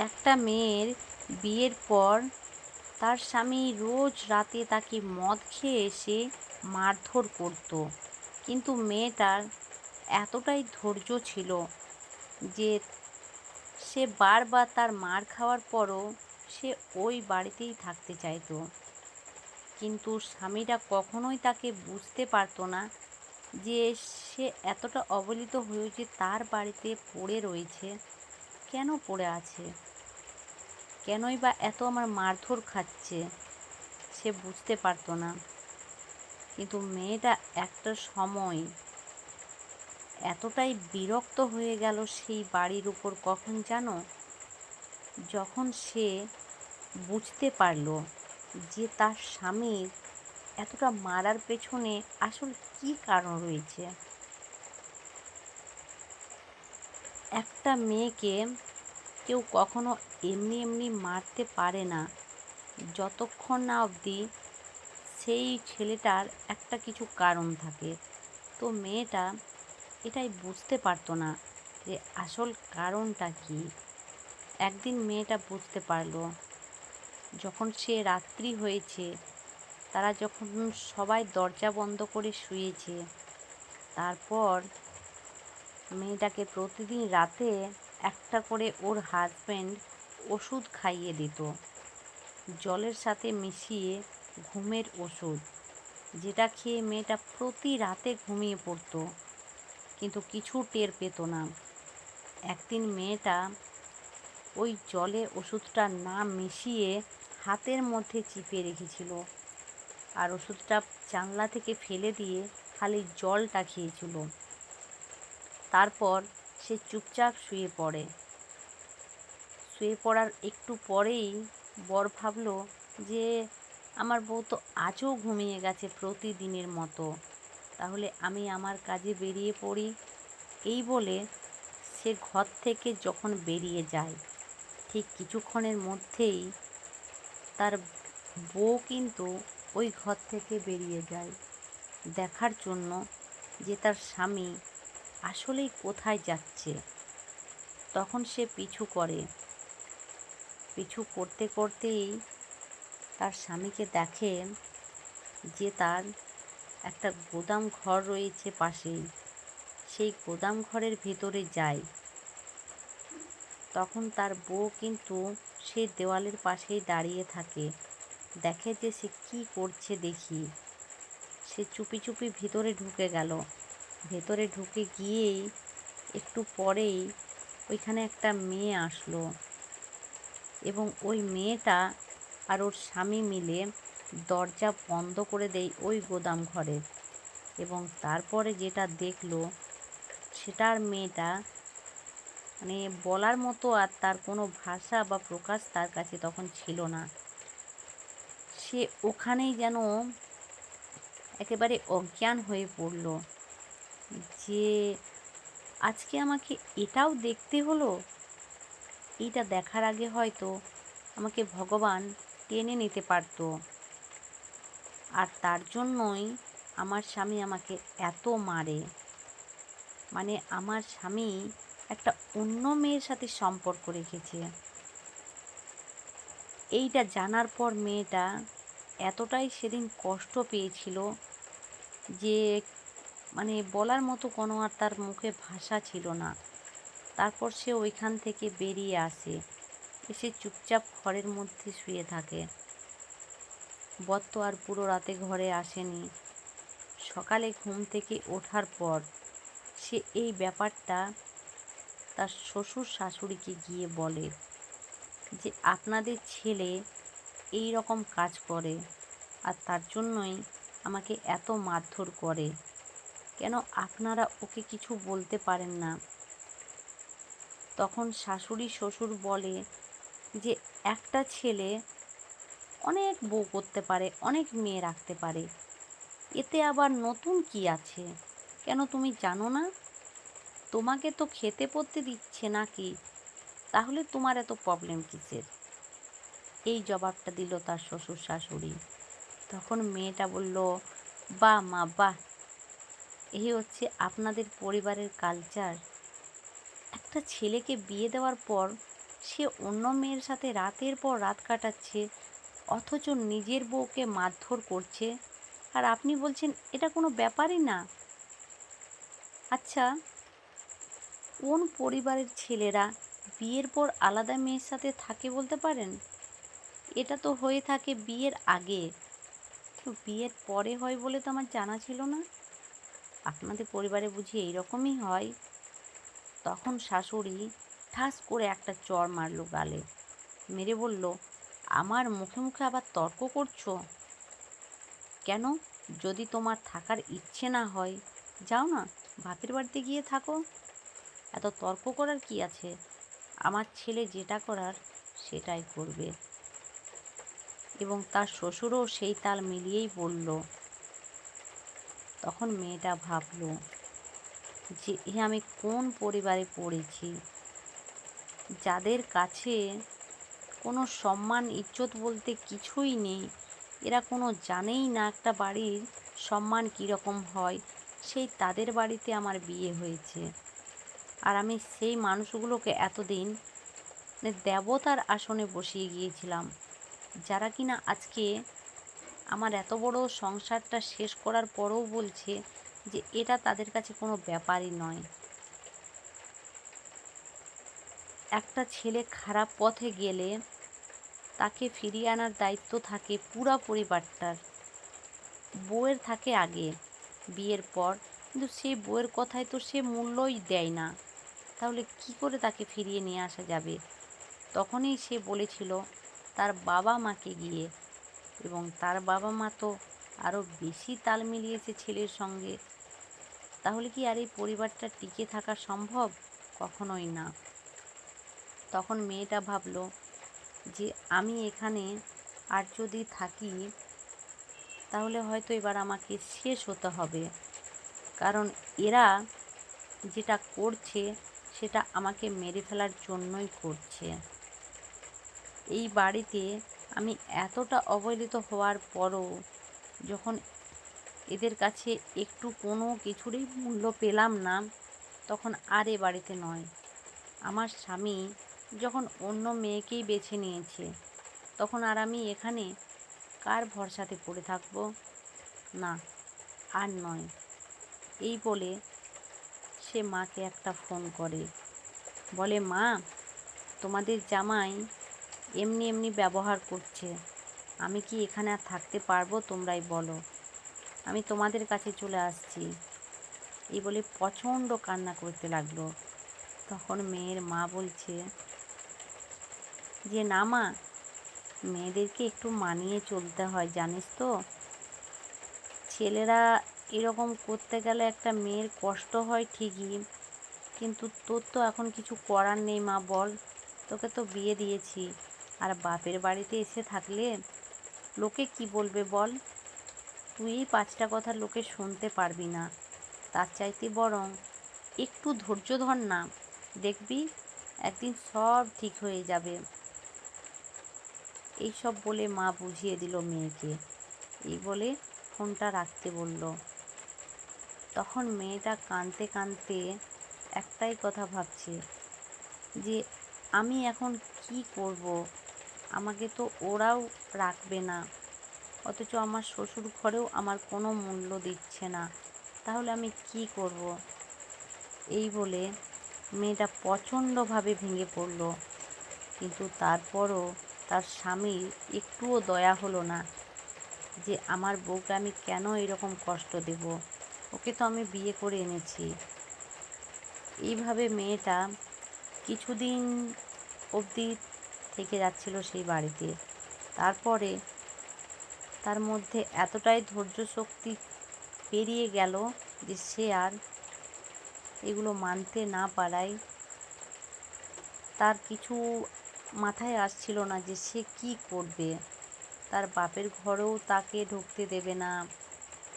একটা মেয়ের বিয়ের পর তার স্বামী রোজ রাতে তাকে মদ খেয়ে এসে মারধর করত। কিন্তু মেয়েটার এতটাই ধৈর্য ছিল যে সে বারবার তার মার খাওয়ার পরও সে ওই বাড়িতেই থাকতে চাইতো। কিন্তু স্বামীটা কখনোই তাকে বুঝতে পারতো না যে সে এতটা অবহেলিত হয়েছে তার বাড়িতে পড়ে রয়েছে, কেন পড়ে আছে। কেনই বা এত আমার মারধর খাচ্ছে, সে বুঝতে পারতো না। কিন্তু মেয়েটা একটা সময় এতটাই বিরক্ত হয়ে গেল সেই বাড়ির উপর কখন জানো? যখন সে বুঝতে পারল যে তার স্বামীর এতটা মারার পেছনে আসল কি কারণ রয়েছে। একটা মেয়েকে কেউ কখনো এমনি এমনি মারতে পারে না। যতক্ষণ না অবধি সেই ছেলেটার একটা কিছু কারণ থাকে। তো মেয়েটা এটাই বুঝতে পারতো না যে আসল কারণটা কি। একদিন মেয়েটা বুঝতে পারল, যখন সে রাত্রি হয়েছে, তারা যখন সবাই দরজা বন্ধ করে শুয়েছে, তারপর মেয়েটাকে প্রতিদিন রাতে একটা করে ওর হাজব্যান্ড ওষুধ খাইয়ে দিত। জলের সাথে মিশিয়ে ঘুমের ওষুধ, যেটা খেয়ে মেয়েটা প্রতি রাতে ঘুমিয়ে পড়তো, কিন্তু কিছু টের পেত না। একদিন মেয়েটা ওই জলে ওষুধটা না মিশিয়ে হাতের মধ্যে চিপে রেখেছিল আর ওষুধটা জানলা থেকে ফেলে দিয়ে খালি জলটা খেয়েছিল। তারপর সে চুপচাপ শুয়ে পড়ে। শুয়ে পড়ার একটু পরেই বর ভাবলো যে, আমার বউ তো আজও ঘুমিয়ে গেছে প্রতিদিনের মতো। তাহলে আমি আমার কাজে বেরিয়ে পড়ি? এই বলে সে ঘর থেকে যখন বেরিয়ে যায়, ঠিক কিছুক্ষণের মধ্যেই তার বউ কিন্তু ওই ঘর থেকে বেরিয়ে যায়। দেখার জন্য যে তার স্বামী আসলেই কোথায় যাচ্ছে? তখন সে পিছু করে। পিছু করতে করতেই তার স্বামীকে দেখে যে তার একটা গোদাম ঘর রয়েছে পাশেই সেই গোদাম ঘরের ভেতরে যায়। তখন তার বউ কিন্তু সে দেওয়ালের পাশেই দাঁড়িয়ে থাকে। দেখে যে সে কী করছে দেখি। সে চুপি চুপি ভিতরে ঢুকে গেল। ভেতরে ঢুকে গিয়েই একটু পরেই ওইখানে একটা মেয়ে আসলো এবং ওই মেয়েটা আর ওর স্বামী মিলে দরজা বন্ধ করে দেয় ওই গোদাম ঘরের এবং তারপরে যেটা দেখল সেটার মেয়েটা মানে বলার মতো আর তার কোনো ভাষা বা প্রকাশ তার কাছে তখন ছিল না। সে ওখানেই যেন একেবারে অজ্ঞান হয়ে পড়ল। যে আজকে আমাকে এটাও দেখতে হলো এইটা দেখার আগে হয়তো আমাকে ভগবান টেনে নিতে পারতো। আর তার জন্যই আমার স্বামী আমাকে এত মারে। মানে আমার স্বামী একটা অন্য মেয়ের সাথে সম্পর্ক রেখেছে। এইটা জানার পর মেয়েটা এতটাই সেদিন কষ্ট পেয়েছিল যে মানে বলার মতো কোনো আর তার মুখে ভাষা ছিল না। তারপর সে ওইখান থেকে বেরিয়ে আসে। এসে চুপচাপ ঘরের মধ্যে শুয়ে থাকে। বর তো আর পুরো রাতে ঘরে আসেনি। সকালে ঘুম থেকে ওঠার পর সে এই ব্যাপারটা তার শ্বশুর শাশুড়িকে গিয়ে বলে যে, আপনাদের ছেলে এই রকম কাজ করে আর তার জন্যই আমাকে এত মারধর করে। কেন আপনারা ওকে কিছু বলতে পারেন না? তখন শাশুড়ি, শ্বশুর বলে যে, একটা ছেলে অনেক বউ করতে পারে, অনেক মেয়ে রাখতে পারে। এতে আবার নতুন কি আছে? কেন তুমি জানো না? তোমাকে তো খেতে পড়তে দিচ্ছে নাকি? তাহলে তোমার এত প্রবলেম কিসের? এই জবাবটা দিল তার শ্বশুর শাশুড়ি। তখন মেয়েটা বলল বা মা, বাহ। এই হচ্ছে আপনাদের পরিবারের কালচার একটা ছেলেকে বিয়ে দেওয়ার পর সে অন্য মেয়ের সাথে রাতের পর রাত কাটাচ্ছে, অথচ নিজের বউকে মারধর করছে। আর আপনি বলছেন, এটা কোনো ব্যাপারই না। আচ্ছা কোন পরিবারের ছেলেরা বিয়ের পর আলাদা মেয়ের সাথে থাকে বলতে পারেন? এটা তো হয়ে থাকে বিয়ের আগে। তো বিয়ের পরে হয় বলে তো আমার জানা ছিল না। আপনাদের পরিবারে বুঝি এইরকমই হয়? তখন শাশুড়ি ঠাস করে একটা চড় মারলো গালে। মেরে বলল, আমার মুখে মুখে আবার তর্ক করছ? কেন? যদি তোমার থাকার ইচ্ছে না হয়, যাও না, বাপের বাড়িতে গিয়ে থাকো। এত তর্ক করার কি আছে? আমার ছেলে যেটা করার সেটাই করবে। এবং তার শ্বশুরও সেই তাল মিলিয়েই বলল তখন মেয়েটা ভাবল যে, এ আমি কোন পরিবারে পড়েছি? যাদের কাছে কোনো সম্মান, ইজ্জত বলতে কিছুই নেই, এরা কোনো জানেই না একটা বাড়ির সম্মান কীরকম হয়। সেই তাদের বাড়িতে আমার বিয়ে হয়েছে। আর আমি সেই মানুষগুলোকে এতদিন দেবতার আসনে বসিয়ে গিয়েছিলাম। যারা কিনা আজকে আমার এত বড় সংসারটা শেষ করার পরেও বলছে যে এটা তাদের কাছে কোনো ব্যাপারই নয়। একটা ছেলে খারাপ পথে গেলে তাকে ফিরিয়ে আনার দায়িত্ব থাকে পুরা পরিবারটার। বউয়ের থাকে আগে, বিয়ের পর। কিন্তু সেই বউয়ের কথায় তো সে মূল্যই দেয় না। তাহলে কি করে তাকে ফিরিয়ে নিয়ে আসা যাবে? তখনই সে বলেছিল, তার বাবা মাকে গিয়ে এবং তার বাবা মা তো আরও বেশি তাল মিলিয়েছে ছেলের সঙ্গে। তাহলে কি আর এই পরিবারটা টিকে থাকা সম্ভব? কখনোই না। তখন মেয়েটা ভাবল যে আমি এখানে আর যদি থাকি, তাহলে হয়তো এবার আমাকে শেষ হতে হবে। কারণ এরা যেটা করছে, সেটা আমাকে মেরে ফেলার জন্যই করছে। এই বাড়িতে আমি এতটা অবহেলিত হওয়ার পরও যখন এদের কাছে একটু কোনো কিছুরই মূল্য পেলাম না, তখন আর এ বাড়িতে নয়। আমার স্বামী যখন অন্য মেয়েকেই বেছে নিয়েছে, তখন আর আমি এখানে কার ভরসাতে পড়ে থাকব? না, আর নয়। এই বলে সে মাকে একটা ফোন করে। বলে, মা, তোমাদের জামাই এমনি এমনি ব্যবহার করছে। আমি কি এখানে আর থাকতে পারব তোমরাই বলো। আমি তোমাদের কাছে চলে আসছি। এই বলে প্রচণ্ড কান্না করতে লাগল। তখন মেয়ের মা বলছে, যে না মা, মেয়েদেরকে একটু মানিয়ে চলতে হয়, জানিস তো? ছেলেরা এরকম করতে গেলে একটা মেয়ের কষ্ট হয় ঠিকই, কিন্তু তোর তো এখন কিছু করার নেই মা, বল। তোকে তো বিয়ে দিয়েছি। আর বাপের বাড়িতে এসে থাকলে লোকে কি বলবে বল? তুই এই পাঁচটা কথা লোকে শুনতে পারবি না। তার চাইতে বরং একটু ধৈর্য ধর না। দেখবি একদিন সব ঠিক হয়ে যাবে। এইসব বলে মা বুঝিয়ে দিল মেয়েকে। এই বলে ফোনটা রাখতে বলল। তখন মেয়েটা কাঁদতে কাঁদতে একটাই কথা ভাবছে যে, আমি এখন কি করব? আমাকে তো ওরাও রাখবে না। অথচ আমার শ্বশুর ঘরেও আমার কোনো মূল্য দিচ্ছে না। তাহলে আমি কি করব? এই বলে মেয়েটা প্রচণ্ডভাবে ভেঙে পড়ল। কিন্তু তারপরও তার স্বামীর একটুও দয়া হলো না যে আমার বউকে আমি কেন এরকম কষ্ট দেব? ওকে তো আমি বিয়ে করে এনেছি। এইভাবে মেয়েটা কিছুদিন অবধি থেকে যাচ্ছিল সেই বাড়িতে। তারপরে তার মধ্যে এতটাই ধৈর্য শক্তি পেরিয়ে গেল যে সে আর এগুলো মানতে না পারায় তার কিছু মাথায় আসছিল না যে সে কি করবে। তার বাপের ঘরেও তাকে ঢুকতে দেবে না,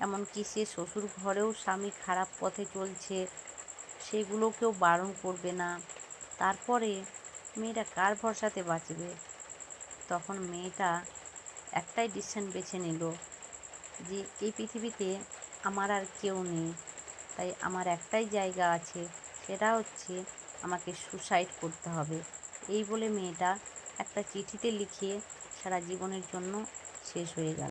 এমনকি সে শ্বশুর ঘরেও স্বামী খারাপ পথে চলছে সেগুলোকেও বারণ করবে না। তারপরে মেয়েটা কার ভরসাতে বাঁচবে? তখন মেয়েটা একটাই ডিসিশন বেছে নিল যে, এই পৃথিবীতে আমার আর কেউ নেই। তাই আমার একটাই জায়গা আছে, সেটা হচ্ছে আমাকে সুসাইড করতে হবে। এই বলে মেয়েটা একটা চিঠিতে লিখিয়ে সারা জীবনের জন্য শেষ হয়ে গেল।